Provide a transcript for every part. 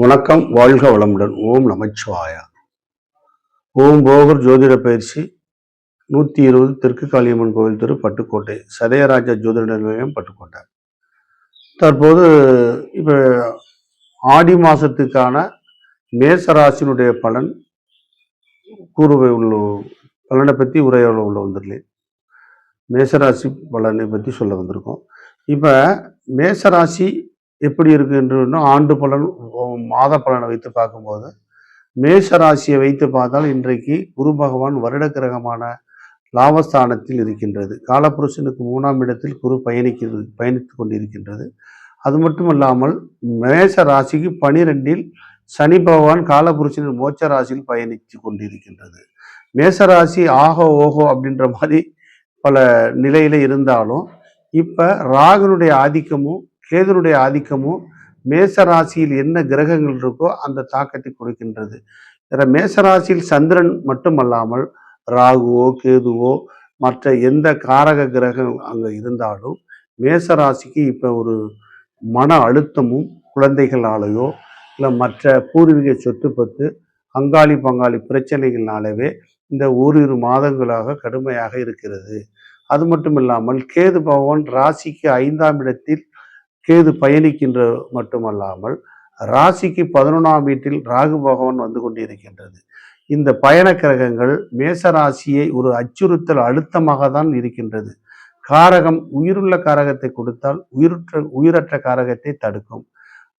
வணக்கம் வாழ்க வளமுடன். ஓம் நமச்சிவாயா. ஓம் போகர் ஜோதிட பயிற்சி நூற்றி இருபது தெற்கு காளியம்மன் கோவில் தெரு பட்டுக்கோட்டை சதயராஜா ஜோதிட நிலையம் பட்டுக்கோட்டை. தற்போது இப்போ ஆடி மாதத்துக்கான மேசராசினுடைய பலன் கூறுவை உள்ள பலனை பற்றி உரையாட உள்ள வந்துடலேன் மேசராசி பலனை பற்றி சொல்ல வந்திருக்கோம். இப்போ மேசராசி எப்படி இருக்கு என்று ஆண்டு பலன் மாத பலனை வைத்து பார்க்கும்போது மேஷ ராசியை வைத்து பார்த்தால் இன்றைக்கு குரு பகவான் வருட கிரகமான லாபஸ்தானத்தில் இருக்கின்றது. காலபுருஷனுக்கு மூணாம் இடத்தில் குரு பயணிக்கிறது பயணித்து கொண்டிருக்கின்றது. அது மட்டும் இல்லாமல் மேஷ ராசிக்கு பனிரெண்டில் சனி பகவான் காலபுருஷனின் மோட்ச ராசியில் பயணித்து கொண்டிருக்கின்றது. மேஷ ராசி ஆகோ ஓஹோ அப்படின்ற மாதிரி பல நிலையில இருந்தாலும் இப்போ ராகனுடைய ஆதிக்கமும் கேதுனுடைய ஆதிக்கமும் மேச ராசியில் என்ன கிரகங்கள் இருக்கோ அந்த தாக்கத்தை கொடுக்கின்றது. இதில் மேச ராசியில் சந்திரன் மட்டுமல்லாமல் ராகுவோ கேதுவோ மற்ற எந்த காரக கிரகம் அங்கே இருந்தாலும் மேச ராசிக்கு இப்போ ஒரு மன அழுத்தமும் குழந்தைகளாலேயோ இல்லை மற்ற பூர்வீக சொத்து பத்து அங்காளி பங்காளி பிரச்சனைகள்னாலவே இந்த ஓரிரு மாதங்களாக கடுமையாக இருக்கிறது. அது மட்டும் இல்லாமல் கேது பகவான் ராசிக்கு ஐந்தாம் இடத்தில் கேது பயணிக்கின்ற மட்டுமல்லாமல் ராசிக்கு பதினொன்றாம் வீட்டில் ராகு பகவான் வந்து கொண்டிருக்கின்றது. இந்த பயண கிரகங்கள் மேச ராசியை ஒரு அச்சுறுத்தல் அழுத்தமாக தான் இருக்கின்றது. காரகம் உயிருள்ள காரகத்தை கொடுத்தால் உயிரற்ற உயிரற்ற காரகத்தை தடுக்கும்.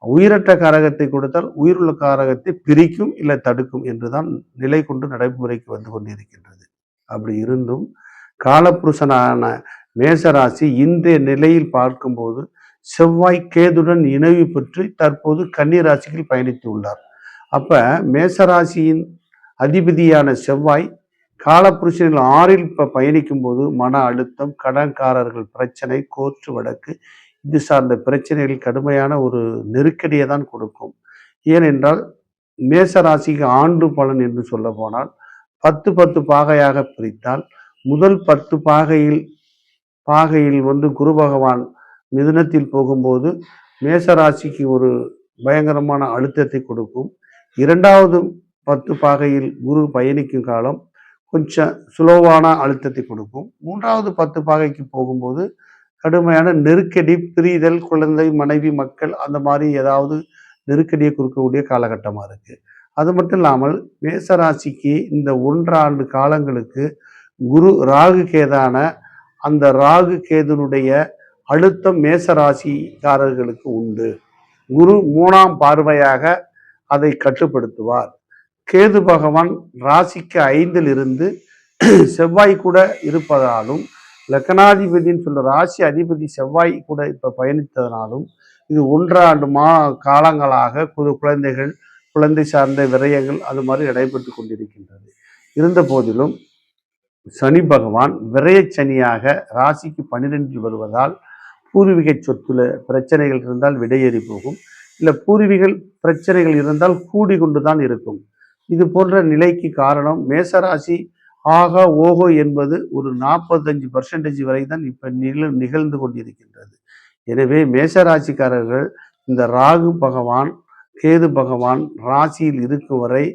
உயிரற்ற காரகத்தை கொடுத்தால் உயிருள்ள காரகத்தை பிரிக்கும் இல்லை தடுக்கும் என்றுதான் நிலை கொண்டு நடைமுறைக்கு வந்து கொண்டிருக்கின்றது. அப்படி இருந்தும் காலப்புருஷனான மேசராசி இன்றைய நிலையில் பார்க்கும்போது செவ்வாய் கேதுடன் இணைவு பெற்று தற்போது கன்னி ராசியில் பயணித்து உள்ளார் அப்போ மேசராசியின் அதிபதியான செவ்வாய் காலப்புருஷனில் ஆறில் இப்போ பயணிக்கும் போது மன அழுத்தம் கடன்காரர்கள் பிரச்சனை கோர்ட்டு வழக்கு இது சார்ந்த பிரச்சனைகள் கடுமையான ஒரு நெருக்கடியை தான் கொடுக்கும். ஏனென்றால் மேசராசிக்கு ஆண்டு பலன் என்று சொல்ல போனால் பத்து பத்து பாகையாக பிரித்தால் முதல் பத்து பாகையில் பாகையில் வந்து குரு பகவான் மிதுனத்தில் போகும்போது மேசராசிக்கு ஒரு பயங்கரமான அழுத்தத்தை கொடுக்கும். இரண்டாவது பத்து பாகையில் குரு பயணிக்கும் காலம் கொஞ்சம் சுலோவான அழுத்தத்தை கொடுக்கும். மூன்றாவது பத்து பாகைக்கு போகும்போது கடுமையான நெருக்கடி பிரிதல் குழந்தை மனைவி மக்கள் அந்த மாதிரி ஏதாவது நெருக்கடியை கொடுக்கக்கூடிய காலகட்டமாக இருக்குது அது மட்டும் இல்லாமல் மேசராசிக்கு இந்த ஒன்றாண்டு காலங்களுக்கு குரு ராகு கேதான அந்த ராகு கேதுனுடைய அழுத்தம் மேச ராசிக்காரர்களுக்கு உண்டு. குரு மூணாம் பார்வையாக அதை கட்டுப்படுத்துவார். கேது பகவான் ராசிக்கு ஐந்தில் இருந்து செவ்வாய் கூட இருப்பதாலும் லக்னாதிபதின்னு சொல்ற ராசி அதிபதி செவ்வாய் கூட இப்ப பயணித்ததனாலும் இது ஒன்றாண்டு மா காலங்களாக குது குழந்தைகள் குழந்தை சார்ந்த விரயங்கள் அது மாதிரி நடைபெற்று கொண்டிருக்கின்றது. இருந்த போதிலும் சனி பகவான் விரயச் சனியாக ராசிக்கு பன்னிரெண்டில் வருவதால் பூர்வீக சொத்துல பிரச்சனைகள் இருந்தால் விடையேறி போகும். இல்லை பூர்வீக பிரச்சனைகள் இருந்தால் கூடி கொண்டு தான் இருக்கும். இது போன்ற நிலைக்கு காரணம் மேசராசி ஆகா ஓகோ என்பது ஒரு நாற்பத்தஞ்சு பர்சன்டேஜ் வரை தான் இப்போ நிகழ் நிகழ்ந்து கொண்டிருக்கின்றது. எனவே மேசராசிக்காரர்கள் இந்த ராகு பகவான் கேது பகவான் ராசியில் இருக்கும் வரை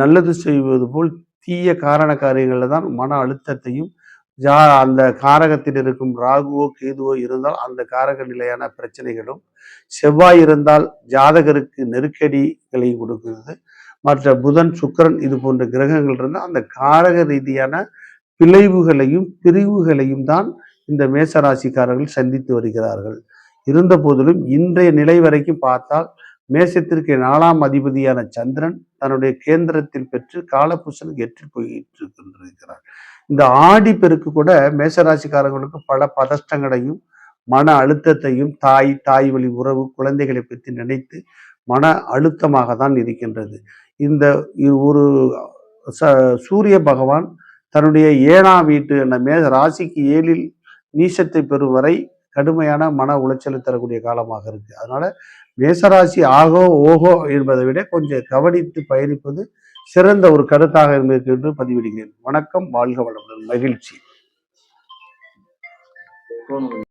நல்லது செய்வது போல் தீய காரண காரியங்களில் தான் மன அழுத்தத்தையும் ஜா அந்த காரகத்தில் இருக்கும் ராகுவோ கேதுவோ இருந்தால் அந்த காரக நிலையான பிரச்சனைகளும் செவ்வாய் இருந்தால் ஜாதகருக்கு நெருக்கடிகளை கொடுக்கிறது. மற்ற புதன் சுக்கிரன் இது போன்ற கிரகங்கள் இருந்தால் அந்த காரக ரீதியான பிழைவுகளையும் பிரிவுகளையும் தான் இந்த மேசராசிக்காரர்கள் சந்தித்து வருகிறார்கள். இருந்த போதிலும் இன்றைய நிலை வரைக்கும் பார்த்தால் மேசத்திற்கு நாலாம் அதிபதியான சந்திரன் தன்னுடைய கேந்திரத்தில் பெற்று காலபுருஷனுக்கு எட்டு போயிட்டு இருக்கின்றிருக்கிறார் இந்த ஆடி பெருக்கு கூட மேசராசிக்காரர்களுக்கு பல பதஷ்டங்களையும் மன அழுத்தத்தையும் தாய் தாய் வழி உறவு குழந்தைகளை பற்றி நினைத்து மன அழுத்தமாக தான் இருக்கின்றது. இந்த இ- ஒரு ச சூரிய பகவான் தன்னுடைய ஏழாம் வீட்டு அந்த மே ராசிக்கு ஏழில் நீசத்தை பெறும் வரை கடுமையான மன உளைச்சலை தரக்கூடிய காலமாக இருக்குது அதனால மேசராசி ஆகோ ஓகோ என்பதை விட கொஞ்சம் கவனித்து பயணிப்பது சிறந்த ஒரு கருத்தாக இருந்திருக்கு என்று பதிவிடுகிறேன். வணக்கம் வாழ்க வளமுடன். மகிழ்ச்சி.